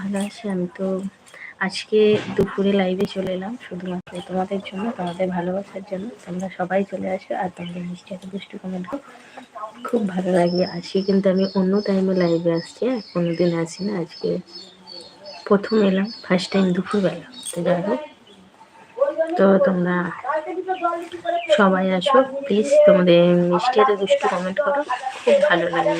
ভালো আছি, আমি তো আজকে দুপুরে লাইভে চলে এলাম, শুধুমাত্র তোমাদের জন্য, তোমাদের ভালোবাসার জন্য। তোমরা সবাই চলে আসো আর তোমাদের মিষ্টি একটা দুষ্টু কমেন্ট খুব ভালো লাগে। আজকে কিন্তু আমি অন্য টাইমে লাইভে আসছি, আর কোনোদিন আসি না। আজকে প্রথম এলাম ফার্স্ট টাইম দুপুরবেলা। তো যাই হোক, তো তোমরা সবাই আসো প্লিজ তোমাদের মিষ্টি একটা দুষ্টু কমেন্ট করো, খুব ভালো লাগে।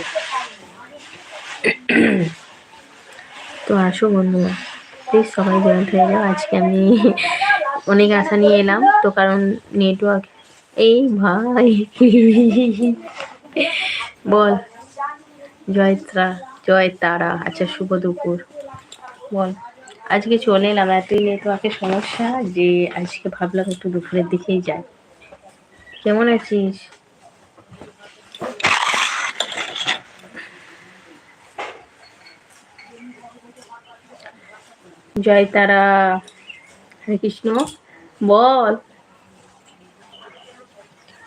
তো আসো বন্ধুরা। প্লিজ সবাই জয়েন্ট হয়ে যাও। আজকে আমি অনেক আশা নিয়ে এলাম। তো কারণ নেটওয়ার্ক এই ভাই। বল। জয়ত্রা জয় তারা আচ্ছা শুভ দুপুর। বল। আজকে চলে এলাম। এতই নেটওয়ার্কের সমস্যা যে আজকে ভাবলাম একটু দুপুরের দিকেই যাই। কেমন আছিস? জয় তারা। হরে কৃষ্ণ। বল।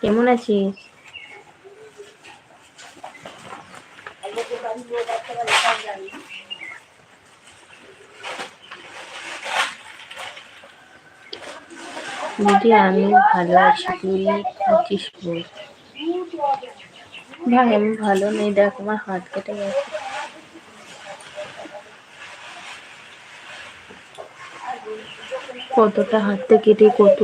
কেমন আছিস? আমি ভালো আছি। তুই আছিস ভাই, আমি ভালো নেই। দেখ, আমার হাত কেটে গেছে। কতটা হাতে কেটে কত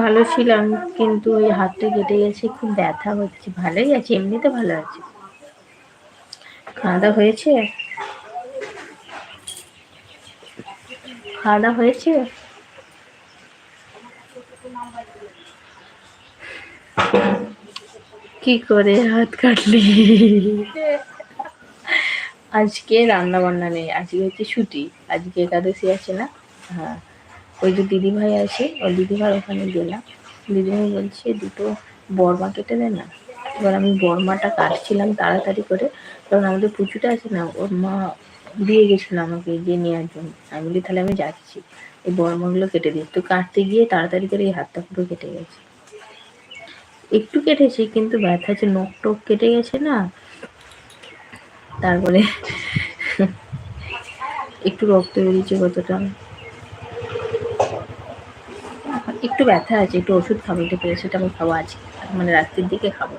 ভালো ছিলাম, কিন্তু ওই হাতটা কেটে গেছে, খুব ব্যথা হচ্ছে। ভালোই আছে, এমনিতে ভালো আছে। খাওয়া দাওয়া হয়েছে? খাওয়া হয়েছে? কি করে হাত কাটলি? আজকে রান্না বান্না নেই, আজকে হচ্ছে ছুটি, আজকে একাদশী আছে না? হ্যাঁ ওই যে দিদিভাই আছে ওই দিদিভাই ওখানে গেলাম। দিদিভাই বলছে, দুটো বর্মা কেটে দেয় না। এবার আমি বর্মাটা কাটছিলাম তাড়াতাড়ি করে, কারণ আমাদের পুজোটা আছে না, ওর মা দিয়ে গেছিল আমাকে গিয়ে নেওয়ার জন্য। আমি বলি, তাহলে আমি যাচ্ছি। এই বর্মাগুলো কেটে দিই। তো কাটতে গিয়ে তাড়াতাড়ি করে এই হাতটা পুরো কেটে গেছে। একটু কেটেছি, কিন্তু ব্যথা আছে নখ টক কেটে গেছে না তারপরে একটু রক্ত বেরিয়েছে কতটা। একটু ব্যথা আছে, একটু ওষুধ খাব একটু সেটা আমি খাব আজকে মানে রাত্রির দিকে খাব।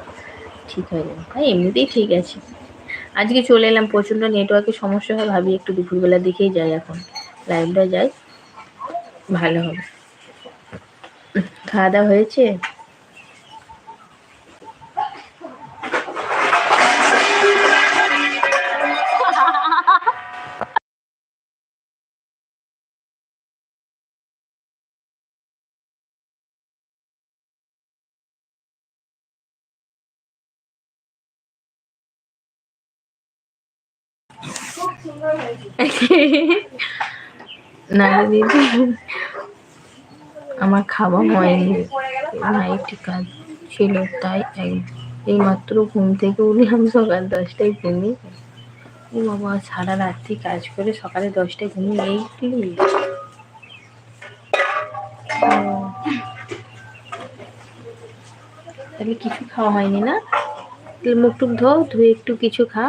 ঠিক হয়ে যাবে ভাই এমনিতেই ঠিক আছে। আজকে চলে এলাম, প্রচণ্ড নেটওয়ার্কের সমস্যা হয়, ভাবি একটু দুপুরবেলার দিকেই যাই এখন। লাইভটা যাই, ভালো হবে। খাওয়া দাওয়া হয়েছে? না, দিদি। আমার খাওয়া হয়নি। নাইট কাজ ছিল, তাই এই মাত্র ঘুম থেকে আমি সকাল দশটায় ঘুমিয়ে। ও বাবা, সারা রাত্রি কাজ করে সকালে দশটায় ঘুমিয়ে এই তাহলে কিছু খাওয়া হয়নি না? মুখ টুক ধো ধুয়ে একটু কিছু খা।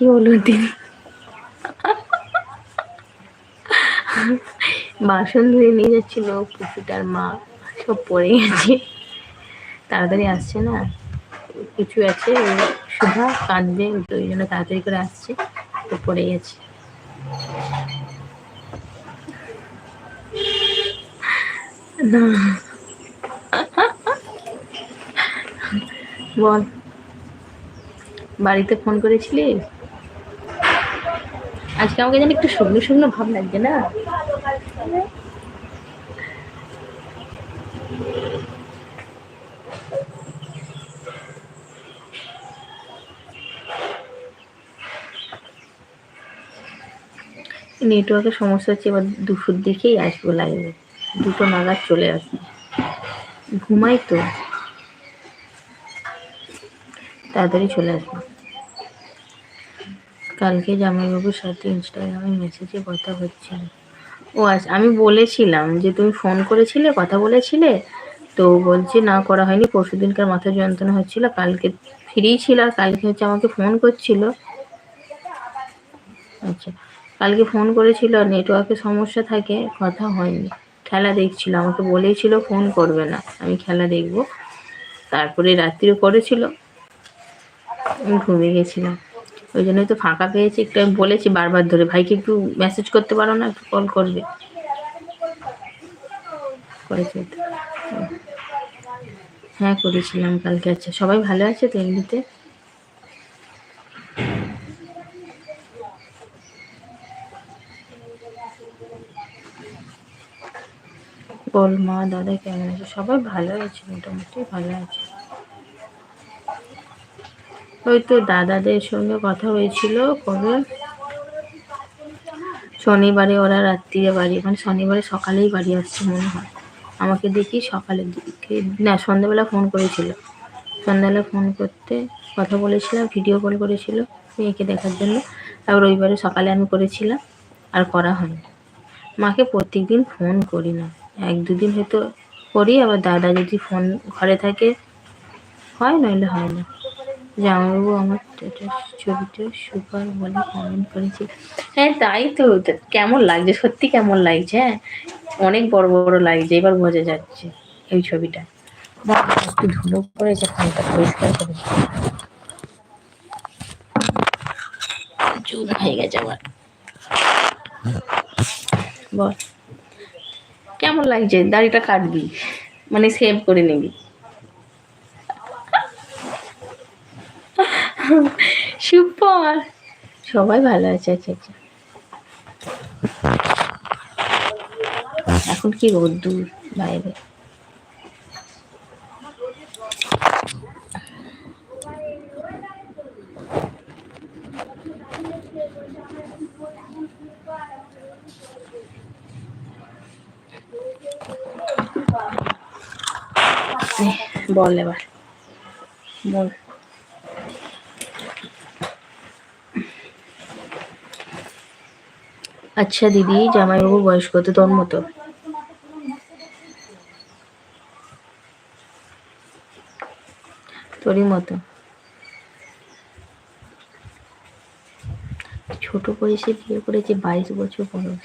কি হলো দিন? বাসন ধুয়ে নিয়ে যাচ্ছিল পুকুরটার মা সব পড়ে গেছে। তাড়াতাড়ি আসছে না? কিছু আছে? সুধা কাঁদবে ওই জন্য তাড়াতাড়ি করে আসছে, তো পড়ে গেছে। না। বল। বাড়িতে ফোন করেছিলিস? আজকে আমাকে যেন একটু শুকনো শুকনো ভাব লাগছে না? নেটওয়ার্কের সমস্যা হচ্ছে এবার দুপুর দিকেই আসব লাইভে দুটো নাগাদ চলে আসব। ঘুমাই তো। তাড়াতাড়ি চলে আসব। কালকে জামাইবাবুর সাথে ইনস্টাগ্রামে মেসেজে কথা হচ্ছিল। ও আচ্ছা আমি বলেছিলাম যে, তুমি ফোন করেছিলে, কথা বলেছিলে? তো বলছে, না, করা হয়নি, পরশু দিনকার মাথা যন্ত্রণা হচ্ছিল, কালকে ফ্রি ছিল কালকে হচ্ছে আমাকে ফোন করছিল। আচ্ছা কালকে ফোন করেছিল নেটওয়ার্কের সমস্যা থাকে, কথা হয়নি। খেলা দেখছিল, আমাকে বলেছিল ফোন করবে না, আমি খেলা দেখব। তারপরে রাত্রিও করেছিল। আমি ঘুমিয়ে গেছিলাম। ওই জন্যই তো ফাঁকা পেয়েছি। একটু আমি বলেছি বারবার ধরে। ভাইকে একটু মেসেজ করতে পারো না? একটু কল করবে। করেছে। হ্যাঁ করেছিলাম কালকে। আচ্ছা সবাই ভালো আছে তো এমনিতে? বল মা, দাদা কেমন আছে? সবাই ভালো আছে, মোটামুটি ভালো আছে। ওই তো দাদাদের সঙ্গে কথা হয়েছিল কবে শনিবারে ওরা রাত্রিরে বাড়ি মানে শনিবারে সকালেই বাড়ি আসছে মনে হয়। আমাকে দেখি সকালের দিকে, না, সন্ধ্যাবেলা ফোন করেছিল। সন্ধ্যাবেলা ফোন করতে কথা বলেছিলাম ভিডিও কল করেছিল মেয়েকে দেখার জন্য। তারপর রবিবারে সকালে আমি করেছিলাম, আর করা হয়নি। মাকে প্রত্যেক দিন ফোন করি না। এক দুদিন হয়তো করি, আবার দাদা যদি ফোন ঘরে থাকে, হয়, নইলে হয় না। জামাইবাবু আমার ছবিটা সুপার বলে কমেন্ট করেছে। হ্যাঁ তাই তো কেমন লাগছে? সত্যি কেমন লাগছে হ্যাঁ? অনেক বড় বড় লাগছে, এবার বোঝা যাচ্ছে এই ছবিটা। একটু ধুলো পড়েছে, ফোনটা পরিষ্কার করে চুল হয়ে গেছে আমার। বল। কেমন লাগছে? দাড়িটা কাটবি মানে সেভ করে নিবি। সুপার সবাই ভালো আছে আচ্ছা আচ্ছা। এখন কি রোদ্দুর বাইরে? বল এবার। বল। আচ্ছা দিদি, জামাইবাবু বয়স কত তোর মতো। তোরই মতো। ছোট বয়সে বিয়ে করেছে, বাইশ বছর বয়স।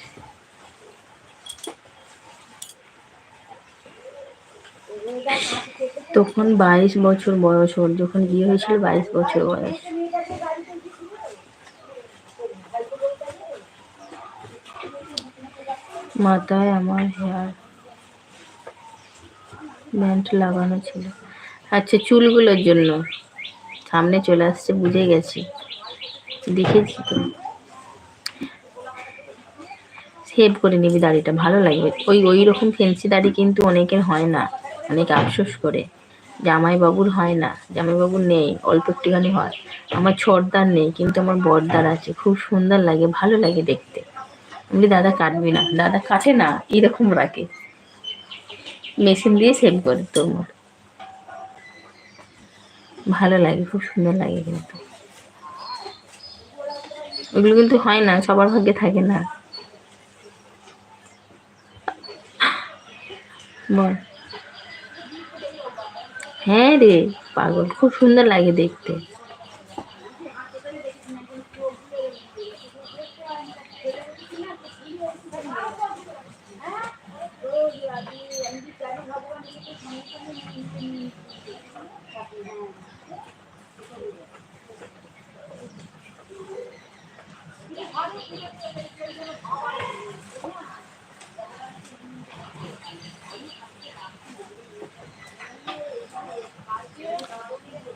তখন বাইশ বছর বয়স ওর, যখন বিয়ে হয়েছিল বাইশ বছর বয়স। মাথায় আমার হেয়ার ব্যান্ড লাগানো ছিল। আচ্ছা চুলগুলোর জন্য। সামনে চলে আসছে, বুঝে গেছি। দেখেছি তো। সেভ করে নিবি দাড়িটা, ভালো লাগবে। ওই ওই রকম ফেন্সি দাড়ি কিন্তু অনেকের হয় না। অনেক আফসোস করে। জামাইবাবুর হয় না। জামাইবাবুর নেই, অল্প একটুখানি হয়। আমার ছোটদার নেই, কিন্তু আমার বড়দার আছে। খুব সুন্দর লাগে, ভালো লাগে দেখতে। আমি দাদা কাটবি না। দাদা কাটে না, এরকম রাখে মেশিন দিয়ে সেভ করে তোর মতো ভালো লাগে, খুব সুন্দর লাগে কিন্তু। ওগুলো কিন্তু হয় না, সবার ভাগ্যে থাকে না। বল। হ্যাঁ রে, পাগল, খুব সুন্দর লাগে দেখতে।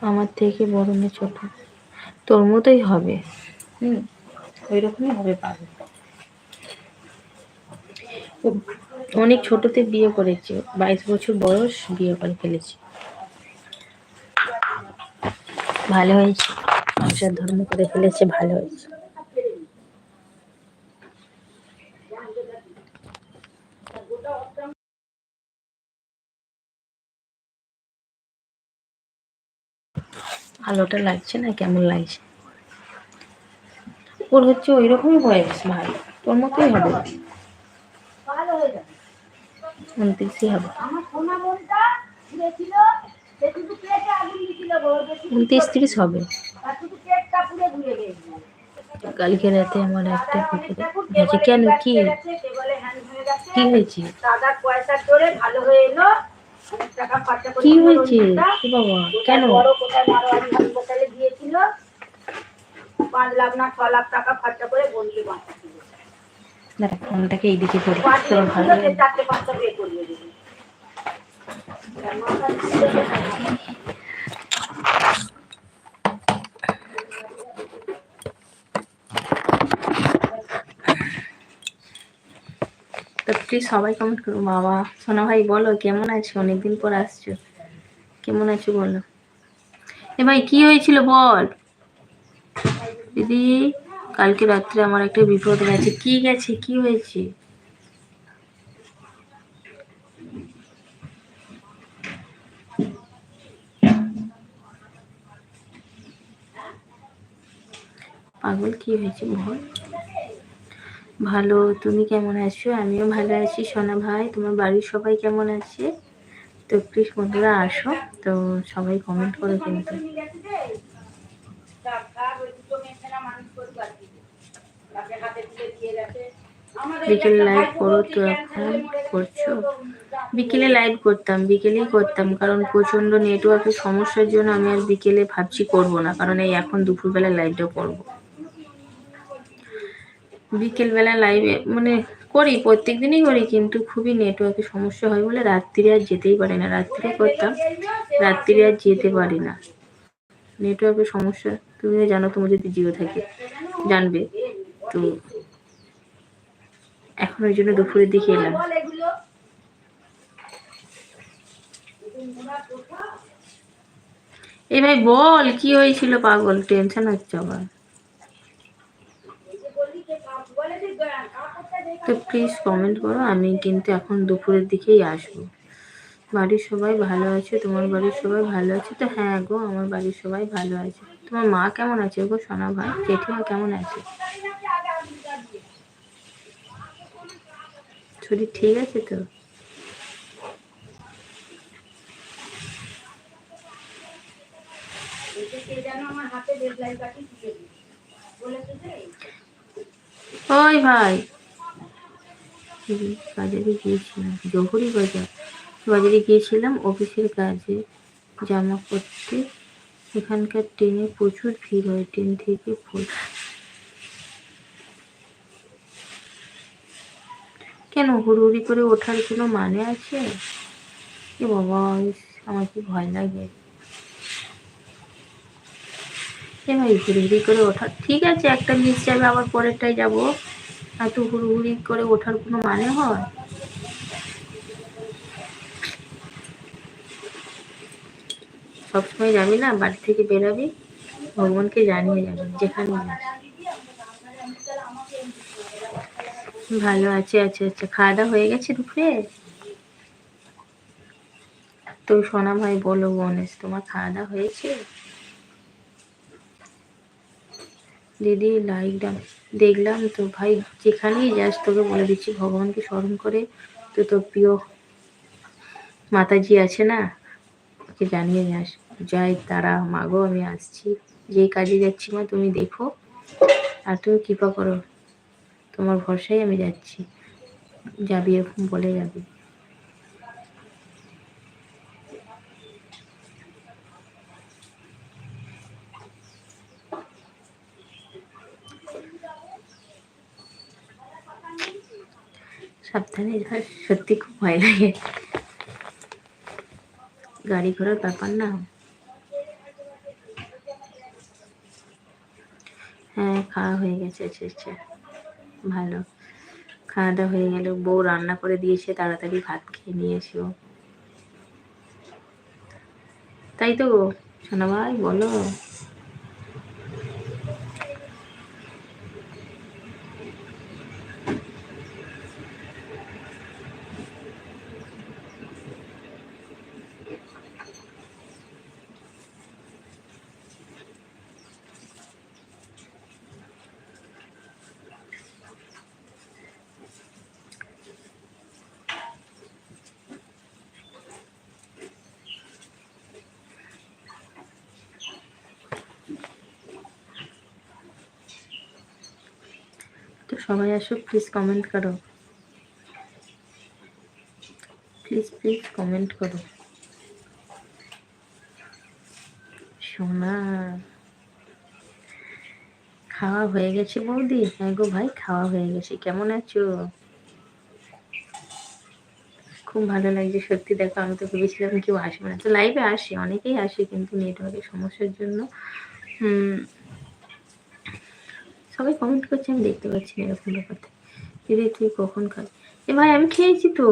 আমার থেকে বড় মেয়ে ছোট। তোর মতোই হবে। হুম ওই রকমই হবে পাবে অনেক ছোটতে বিয়ে করেছে, বাইশ বছর বয়স বিয়ে করে ফেলেছে। ভালো হয়েছে, সংসার ধর্ম করে ফেলেছে, ভালো হয়েছে। আলোটা লাগছে না কেমন লাগছে? ওর হচ্ছে ওই রকমই বয়স ভাই। তোর মতোই হবে। উনত্রিশই হবে। উনত্রিশ তিরিশ হবে। কালকে রাতে আমার একটা পুকুরে গেছে কেন? কি? কি হয়েছে? দাদার পয়সা চড়ে ভালো হয়ে এলো কি হয়েছে? বাবা? কেন? পাঁচ লাখ না ছ লাখ টাকা খরচা করে বোনকে বাঁচাচ্ছিল দাঁড়া ফোনটাকে এইদিকে করি তোর ভালো ছিল, সে চারটে পাঁচটা বিয়ে করিয়ে দিল প্লিজ সবাই কমেন্ট করো। বাবা সোনা ভাই বলো, কেমন আছো? অনেকদিন পর আসছো। কেমন আছো বলো? এ ভাই, কি হয়েছিল বল? দিদি, কালকে রাত্রে আমার একটা বিপদ গেছে কি গেছে? কি হয়েছে? পাগল, কি হয়েছে বল? ভালো, তুমি কেমন আছো? আমিও ভালো আছি। সোনা ভাই, তোমার বাড়ির সবাই কেমন আছে? তো প্লিজ বন্ধুরা আসো, তো সবাই কমেন্ট করো কিন্তু। বিকেলে লাইভ করো তো এখন, করছ? বিকেলে লাইভ করতাম, বিকেলেই করতাম, কারণ প্রচণ্ড নেটওয়ার্কের সমস্যার জন্য আমি আর বিকেলে ভাবছি করব না, কারণ এই এখন দুপুরবেলা লাইভটা করব। বিকেলবেলা লাইভে মানে করি প্রত্যেক দিনই করি, কিন্তু খুবই নেটওয়ার্কের সমস্যা হয় বলে রাত্রিরে আর যেতেই পারি না। রাত্রিরে করতাম রাত্রিরে আর যেতে পারি না। নেটওয়ার্কের সমস্যা তুমিও জানো তোমার যদি জিও থাকে জানবে, তো এখন ওই জন্য দুপুরের দিকে এলাম। এই ভাই বল, কি হয়েছিল পাগল? টেনশন হচ্ছে আবার তো প্লিজ কমেন্ট করো, আমি কিন্তু এখন দুপুরের দিকেই আসব। বাড়ির সবাই ভালো আছে? তোমার বাড়ির সবাই ভালো আছে? তো হ্যাঁ গো, আমার বাড়ির সবাই ভালো আছে। তোমার মা কেমন আছে গো, সোনা ভাই? জেঠিমা কেমন আছে? শরীর ঠিক আছে তো? ওই ভাই। বাজারে গিয়েছিলাম, জহুরি বাজার। বাজারে গিয়েছিলাম অফিসের কাজে, জামা করতে এখানকার ট্রেনে প্রচুর ভিড় হয়, ট্রেন থেকে ফুল কেন হুড়ুহুড়ি করে ওঠার কোনো মানে আছে? এ বাবা আমার কি ভয় লাগে। এ ভাই করে ওঠার ঠিক আছে, একটা মিস যাবে, আবার পরেরটাই যাব। এত হুড়ুহুড়ি করে ওঠার কোনো মানে হয়? সবসময় যাবি না? বাড়ি থেকে বেরাবি? ভগবানকে জানিয়ে যাবি, যেখানে ভালো আছে আচ্ছা আচ্ছা খাওয়া দাওয়া হয়ে গেছে দুপুরে? তো সোনা ভাই বলো গণেশ তোমার খাওয়া দাওয়া হয়েছে? দিদি লাইকটা দেখলাম তো ভাই, যেখানেই যাস তোকে বলে দিচ্ছি, ভগবানকে স্মরণ করে তো তোর প্রিয় মাতাজি আছে না, ওকে জানিয়ে যাস। জয় তারা মাগো, আমি আসছি। যেই কাজে যাচ্ছি মা, তুমি দেখো। আর তুমি কৃপা করো। তোমার ভরসায় আমি যাচ্ছি। যাবি এরকম বলে যাবি। সাবধানে যাস সত্যি খুব ভয় লাগে। গাড়ি ঘোড়ার ব্যাপার না। হ্যাঁ খাওয়া হয়ে গেছে আচ্ছা আচ্ছা ভালো। খাওয়া দাওয়া হয়ে গেল, বউ রান্না করে দিয়েছে, তাড়াতাড়ি ভাত খেয়ে নিয়ে ও। তাই তো সোনা ভাই, বলো। সবাই আসো প্লিজ কমেন্ট করো। প্লিজ প্লিজ কমেন্ট করো। সোনা, খাওয়া হয়ে গেছে বৌদি? হ্যাঁ গো ভাই, খাওয়া হয়ে গেছে। কেমন আছো? খুব ভালো লাগছে, সত্যি দেখো, আমি তো ভেবেছিলাম কেউ আসবে না। তো লাইভে আসে, অনেকেই আসে কিন্তু নেটওয়ার্কের সমস্যার জন্য। সবাই কমেন্ট করছে, আমি দেখতে পাচ্ছি না এরকম ব্যাপারটা। দিদি তুই কখন খাবি এ ভাই, আমি খেয়েছি তো।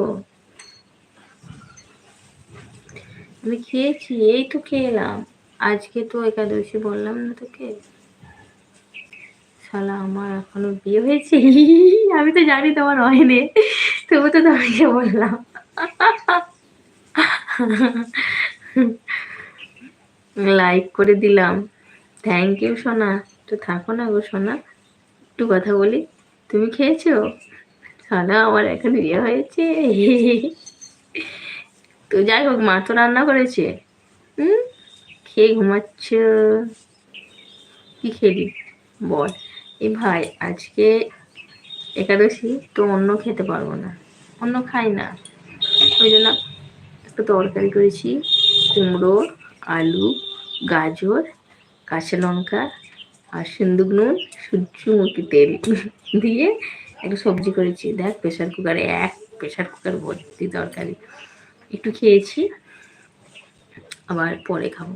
আমি খেয়েছি, এই তো খেয়ে এলাম আজকে তো একাদশী বললাম না তোকে। শালা, আমার এখনও বিয়ে হয়েছে? আমি তো জানি তোমার হয়নি। তবু তো তোমাকে বললাম। লাইক করে দিলাম। থ্যাংক ইউ সোনা। তো থাকো না গো, সোনা। একটু কথা বলি। তুমি খেয়েছো? সোনা আমার এখন ইয়ে হয়েছে। তো যাই হোক, মা তো রান্না করেছে। হুম? খেয়ে ঘুমাচ্ছ। কি খেলি? বল। এই ভাই, আজকে একাদশী, তো অন্য খেতে পারব না। অন্য খাই না। ওই জন্য একটা তরকারি করেছি। কুমড়ো, আলু, গাজর, কাঁচা লঙ্কা আর সিন্দুক নুন, সূর্যমুখী তেল। দিয়ে একটা সবজি করেছি। দেখ প্রেশার কুকারে এক প্রেশার কুকার ভর্তি তরকারি। একটু খেয়েছি, আবার পরে খাব।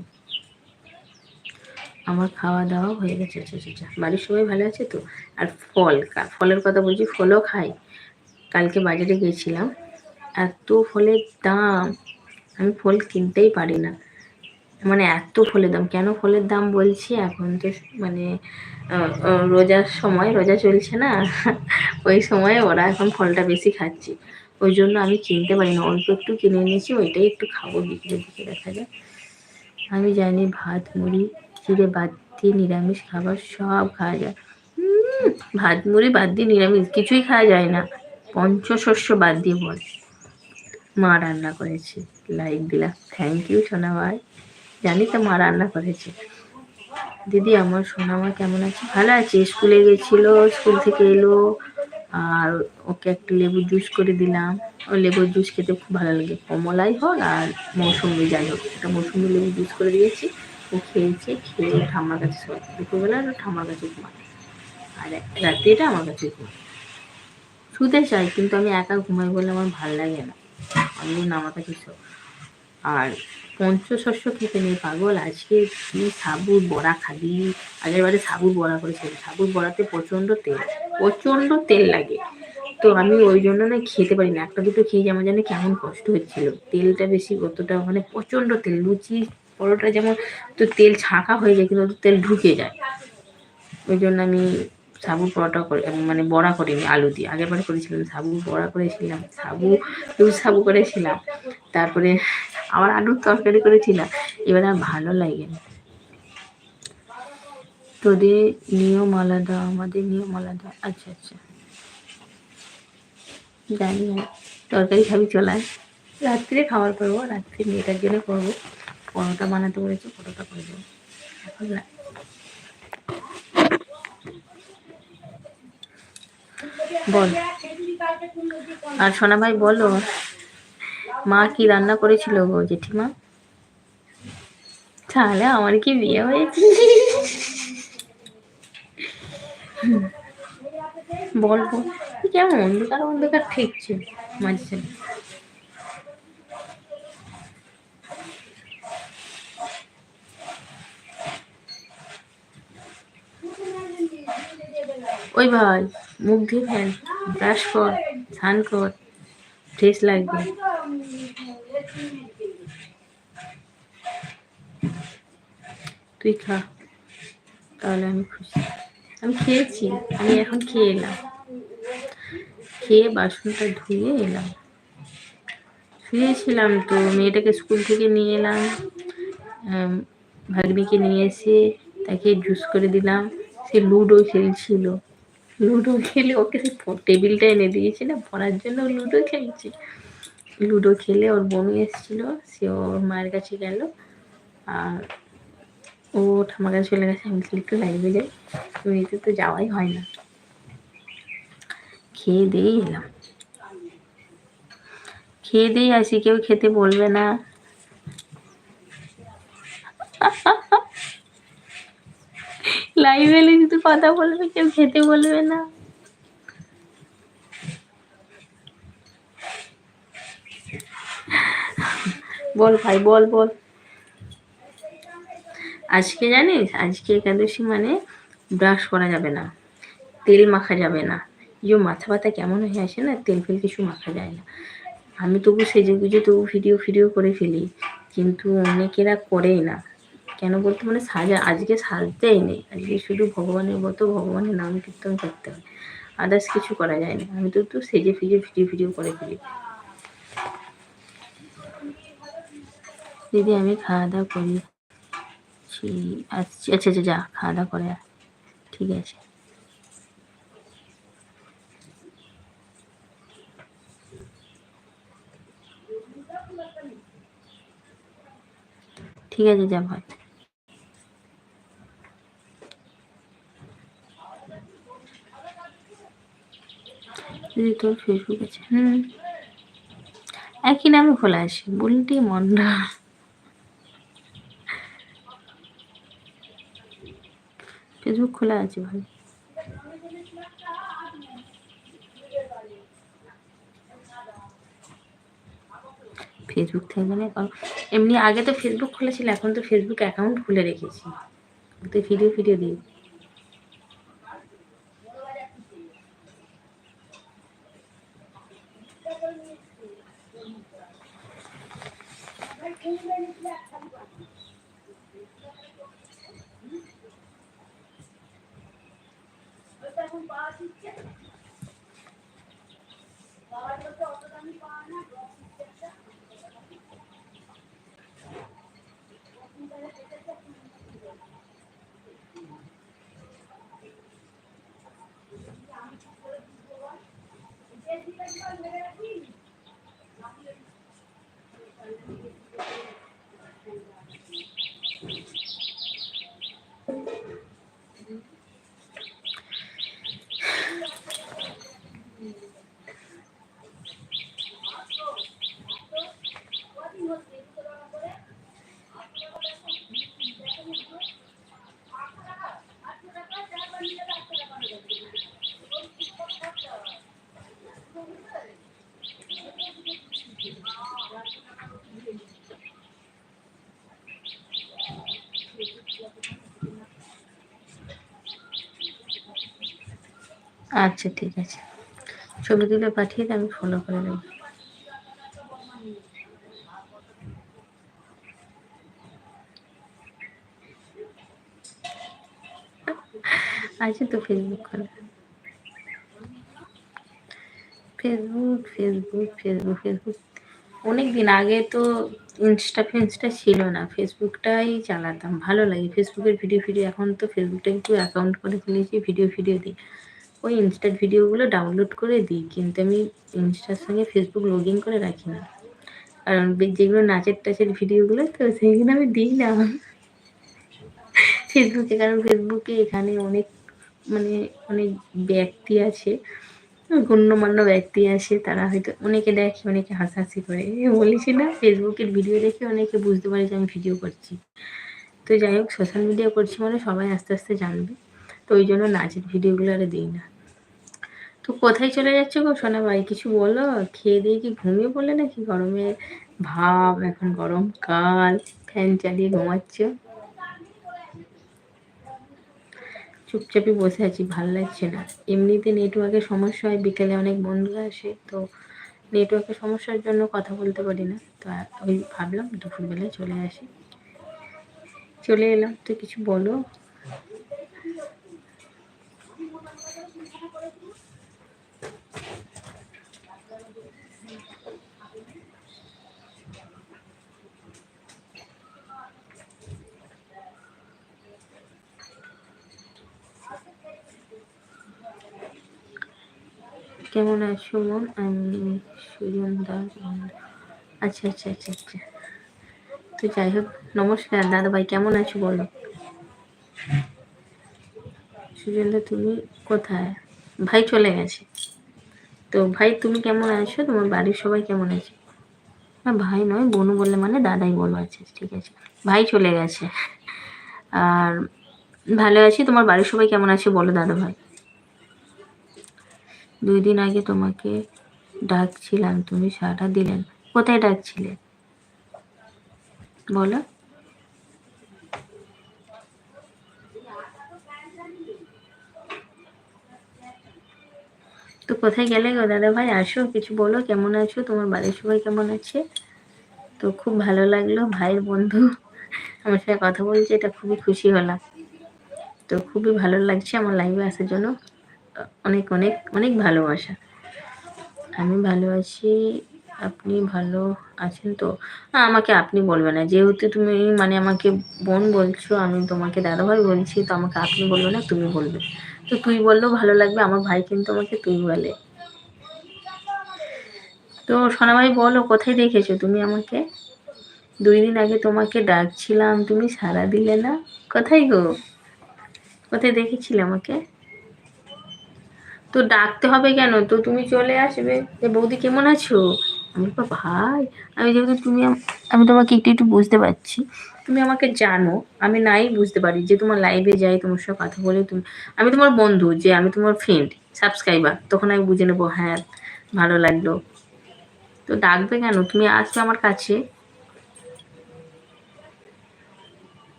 আমার খাওয়া দাওয়া হয়ে গেছে। আচ্ছা আচ্ছা আচ্ছা। বাড়ির সবাই ভালো আছে তো? আর ফল ফলের কথা বলছি, ফলও খাই। কালকে বাজারে গেছিলাম। এত ফলের দাম, আমি ফল কিনতেই পারি না। মানে এত ফলের দাম, কেন ফলের দাম বলছি? এখন তো মানে রোজার সময়, রোজা চলছে না, ওই সময় ওরা এখন ফলটা বেশি খাচ্ছে। ওই জন্য আমি কিনতে পারি না, অল্প একটু কিনে নিয়েছি ওইটাই একটু খাব বিকেলের দিকে, দেখা যায় আমি জানি ভাত, মুড়ি চিড়ে বাদ দিয়ে নিরামিষ খাবার সব খাওয়া যায়। ভাত, মুড়ি বাদ দিয়ে নিরামিষ, কিছুই খাওয়া যায় না। পঞ্চশস্য বাদ দিয়ে বল। মা রান্না করেছে, লাইক দিলাম। থ্যাংক ইউ সোনা ভাই। জানি তো মা রান্না করেছে। দিদি, আমার সোনা মা কেমন আছে? ভালো আছে, স্কুলে গেছিল, স্কুল থেকে এলো, আর ওকে একটা লেবু জুস করে দিলাম। ও লেবুর জুস খেতে খুব ভালো লাগে। কমলাই হোক আর মৌসুমি, যাই হোক, একটা মৌসুমি লেবু জুস করে দিয়েছি। ও খেয়েছে, খেয়ে ঠাম্মার কাছে শোয় দুপুরবেলা আর ঠাম্মার কাছে ঘুমায়। আর রাত্রিটা আমার কাছে ঘুমায় শুতে চাই, কিন্তু আমি একা ঘুমাই বলে আমার ভালো লাগে না। আমি আমার কাছে শো আর পঞ্চশস্য খেতে নেই, পাগল। আজকে কি সাবুর বড়া খাবি। আগের বারে সাবুর বড়া করেছিল সাবুর বড়াতে প্রচণ্ড তেল প্রচণ্ড তেল লাগে। তো আমি ওই জন্য না খেতে পারি না একটা দুটো খেয়ে আমার যেন কেমন কষ্ট হচ্ছিল। তেলটা বেশি, অতটা মানে প্রচণ্ড তেল। লুচি, পরোটা যেমন তো তেল ছাঁকা হয়ে যায়, কিন্তু তেল ঢুকে যায়। ওই জন্য আমি সাবু পরোটা করে মানে বড়া করিনি আলু দিয়ে। আগের বারে করেছিলাম সাবু বড়া করেছিলাম, সাবু লুজ সাবু করেছিলাম। তারপরে আবার আলুর তরকারি করেছিলাম, এবার আর ভালো লাগে না। তোদের নিয়ম আলাদা, আমাদের নিয়ম আলাদা। আচ্ছা আচ্ছা। জানি না, তরকারি খাবি চলায় রাত্রে খাবার করব, রাত্রে মেয়েটার জন্য করব। পরোটা বানাতে বলেছি, পরোটা করে দেবো। এখন বল। আর সোনা ভাই বলো। মা কি রান্না করেছিল গো জেঠিমা? তাহলে আমার কি বিয়ে হয়েছে? হুম। বল বল। কি কেমন অন্ধকার অন্ধকার ঠেকছে মাঝে ওই ভাই, মুখ ধুয়ে ফেল ব্রাশ কর, স্নান কর ফ্রেশ লাগবে। তুই খা, তাহলে আমি খুশি। আমি খেয়েছি, আমি এখন খেয়ে এলাম। খেয়ে বাসনটা ধুয়ে এলাম। শুয়েছিলাম তো, মেয়েটাকে স্কুল থেকে নিয়ে এলাম ভাগ্নিকে নিয়ে এসে তাকে জুস করে দিলাম। সে লুডো খেলছিল। লুডো খেলে ওকে টেবিলটা এনে দিয়েছি না, পড়ার জন্য লুডো খেলছে। লুডো খেলে ওর বমি এসেছিল, সে ওর মায়ের কাছে গেল। আর ও ঠাম্মার কাছে চলে গেছে, আমি একটু লাইভে যাই। এমনিতে তো যাওয়াই হয় না। খেয়ে দিয়েই এলাম। খেয়ে দিয়েই আসি, কেউ খেতে বলবে না। লাইভ এলে শুধু কথা বলবে, কেউ খেতে বলবে না। বল ভাই, বল বল। আজকে জানিস, আজকে একাদশী মানে ব্রাশ করা যাবে না, তেল মাখা যাবে না। যে মাথা ব্যথা কেমন হয়ে আসে না? তেল ফেল কিছু মাখা যায় না। আমি তবু সেজে গুজে তবু ভিডিও ফিডিও করে ফেলি, কিন্তু অনেকেরা করেই না। কেন বলতে? মানে সাজা, আজকে সাজতেই নেই। আজকে শুধু ভগবানের মতো ভগবানের নাম কীর্তন করতে হয়। আদার্স কিছু করা যায় না। আমি তো তো সেজে ফিজে ভিডিও ভিডিও করে ফেলি। দিদি, আমি খাওয়া দাওয়া করি। আচ্ছা আচ্ছা আচ্ছা যা, খাওয়া দাওয়া করে। ঠিক আছে। ঠিক আছে, যা, ভাই। দিদি, তোর ফেসবুক আছে? হুম। একই নামে খোলা আছে। বুলটি মন্ডা ফেসবুক খোলা আছে ভাই ফেসবুক থেকে না কারণ এমনি আগে তো ফেসবুক খুলেছিল ছিল, এখন তো ফেসবুক অ্যাকাউন্ট খুলে রেখেছি। তো ভিডিও ফিডিও দিই আচ্ছা ঠিক আছে। ছবি তুলে পাঠিয়ে আমি ফলো করে দেবো আছে তো ফেসবুক খোলা ফেসবুক ফেসবুক ফেসবুক ফেসবুক অনেক দিন আগে তো ইনস্টা ফিনস্টা ছিল না। ফেসবুকটাই চালাতাম, ভালো লাগে। ফেসবুকের ভিডিও ফিডিও এখন তো ফেসবুকটা একটু অ্যাকাউন্ট করে ফেলেছি ভিডিও ফিডিও দিই। ওই ইনস্টার ভিডিওগুলো ডাউনলোড করে দিই, কিন্তু আমি ইনস্টার সঙ্গে ফেসবুক লগ ইন করে রাখি না। কারণ যেগুলো নাচের টাচের ভিডিওগুলো, তো সেইগুলো আমি দিই না। ফেসবুকে কারণ ফেসবুকে এখানে অনেক মানে অনেক ব্যক্তি আছে, গণ্যমান্য ব্যক্তি আছে, তারা হয়তো অনেকে দেখে, অনেকে হাসাহাসি করে। বলেছি না ফেসবুকের ভিডিও দেখে অনেকে বুঝতে পারে যে আমি ভিডিও করছি। তো যাই হোক সোশ্যাল মিডিয়া করছি মানে সবাই আস্তে আস্তে জানবে। তো ওই জন্য নাচের ভিডিওগুলো আর দিই না। তো কোথায় চলে যাচ্ছে গো? সোনা ভাই, কিছু বলো? খেয়ে দিয়ে কি ঘুমিয়ে পড়লে নাকি গরমে ভাব? এখন গরমকাল ফ্যান চালিয়ে ঘুমাচ্ছ। চুপচাপই বসে আছি, ভালো লাগছে না। এমনিতে নেটওয়ার্কের সমস্যা হয়, বিকেলে অনেক বন্ধু আসে, তো নেটওয়ার্কের সমস্যার জন্য কথা বলতে পারি না। তো ওই ভাবলাম দুপুরবেলায় চলে আসি। চলে এলাম, তো কিছু বলো? কেমন আছো মন আমি সুজন দাস আচ্ছা আচ্ছা আচ্ছা আচ্ছা। তো যাই হোক, নমস্কার, দাদা ভাই, কেমন আছো বলো? সুজন দা তুমি কোথায়? ভাই চলে গেছে। তো ভাই, তুমি কেমন আছো? তোমার বাড়ির সবাই কেমন আছে? না, ভাই নয়, বোনু বললে মানে দাদাই বলব আচ্ছা ঠিক আছে। ভাই চলে গেছে। আর ভালো আছি? তোমার বাড়ির সবাই কেমন আছে বলো, দাদা ভাই? দুই দিন আগে তোমাকে ডাকছিলাম, তুমি সাড়া দিলেন কোথায় ডাকছিলে? বলো। তো কোথায় গেলে গো? দাদা ভাই আসো, কিছু বলো, কেমন আছো? তোমার বাড়ির সবাই কেমন আছে? তো খুব ভালো লাগল, ভাইয়ের বন্ধু আমার সাথে কথা বলছে, এটা খুবই খুশি হলাম। তো খুবই ভালো লাগছে আমার লাইভে আসার জন্য। অনেক অনেক অনেক ভালোবাসা। আমি ভালো আছি আপনি ভালো আছেন তো? না, আমাকে আপনি বলবে না। যেহেতু তুমি মানে আমাকে বোন বলছো, আমি তোমাকে দাদাভাই বলছি, তো আমাকে আপনি বলবে না, তুমি বলবে। তো তুই বললেও ভালো লাগবে, আমার ভাই কিন্তু আমাকে তুই বলে। তো সোনা ভাই বলো, কোথায় দেখেছ তুমি আমাকে? দুই দিন আগে তোমাকে ডাকছিলাম, তুমি সাড়া দিলে না? কোথায় গো? কোথায় দেখেছিলে আমাকে? তো ডাকতে হবে কেন? তো তুমি চলে আসবে। যে বৌদি কেমন আছো? আমি বলব, ভাই আমি যেহেতু তুমি আমি তোমাকে একটু একটু বুঝতে পারছি। তুমি আমাকে জানো আমি নাই বুঝতে পারি যে তোমার লাইভে যাই তোমার সাথে কথা বলে তুমি আমি তোমার বন্ধু যে আমি তোমার ফ্রেন্ড সাবস্ক্রাইবার তখন আমি বুঝে নেব হ্যাঁ ভালো লাগল। তো ডাকবে কেন? তুমি আসবে আমার কাছে।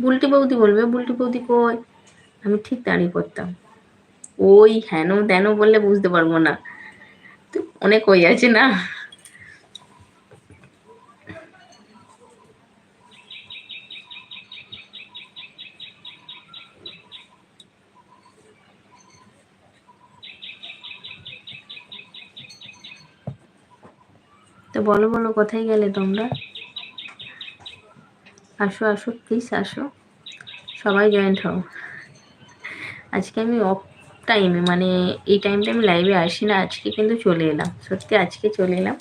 বুলটি বৌদি বলবে বুলটি বৌদি কই? আমি ঠিক দাঁড়িয়ে পড়তাম। ওই হেন তেন বললে বুঝতে পারব না। অনেক ওই আছে না? তো বলো বলো, কোথায় গেলে তোমরা? আসো আসো প্লিজ আসো। সবাই জয়েন্ট হও। আজকে আমি অফ টাইমে মানে এই টাইমটা আমি লাইভে আসি না আজকে কিন্তু চলে এলাম। সত্যি আজকে চলে এলাম।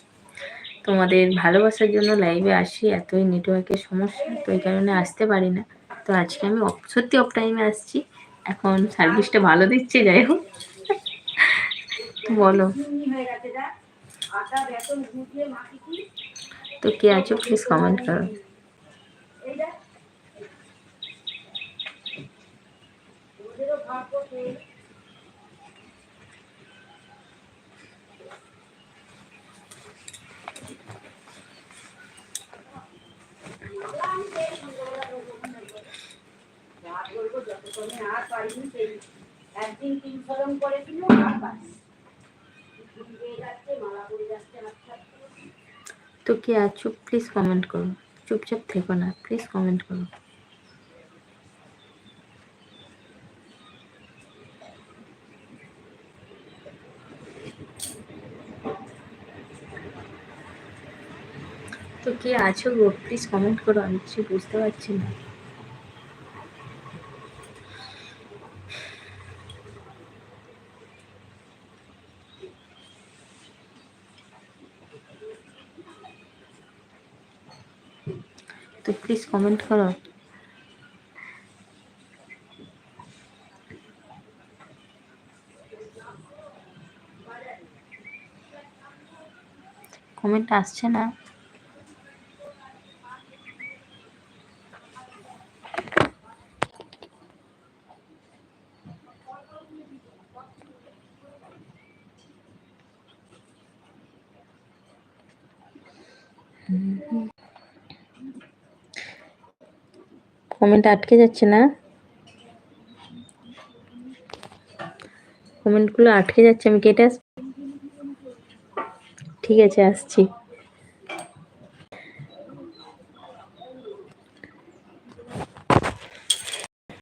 তোমাদের ভালোবাসার জন্য লাইভে আসি, এতই নেটওয়ার্কের সমস্যা, তো এই কারণে আসতে পারি না। তো আজকে আমি সত্যি অফ টাইমে আসছি। এখন সার্ভিসটা ভালো দিচ্ছে, যাই হোক। বলো। তো কে আছো প্লিজ কমেন্ট করো এই দেখ ওদেরও ভাগ্য সেই রাত বলব যতক্ষণে আর পারিনি সেই একদিন তিন ফলন করেছিল আর বাস ফুল দিয়ে যাচ্ছে মালা পড়ে যাচ্ছে আচ্ছা তো কে আছো প্লিজ কমেন্ট করো। চুপচাপ থেকো না প্লিজ কমেন্ট করো। তো কে আছো গো? প্লিজ কমেন্ট করো, আমি কিছু বুঝতে পারছি না। তো প্লিজ কমেন্ট করো। কমেন্ট আসছে না। কমেন্ট আটকে যাচ্ছে না। কমেন্টগুলো আটকে যাচ্ছে আমি কেটে ঠিক আছে আসছি।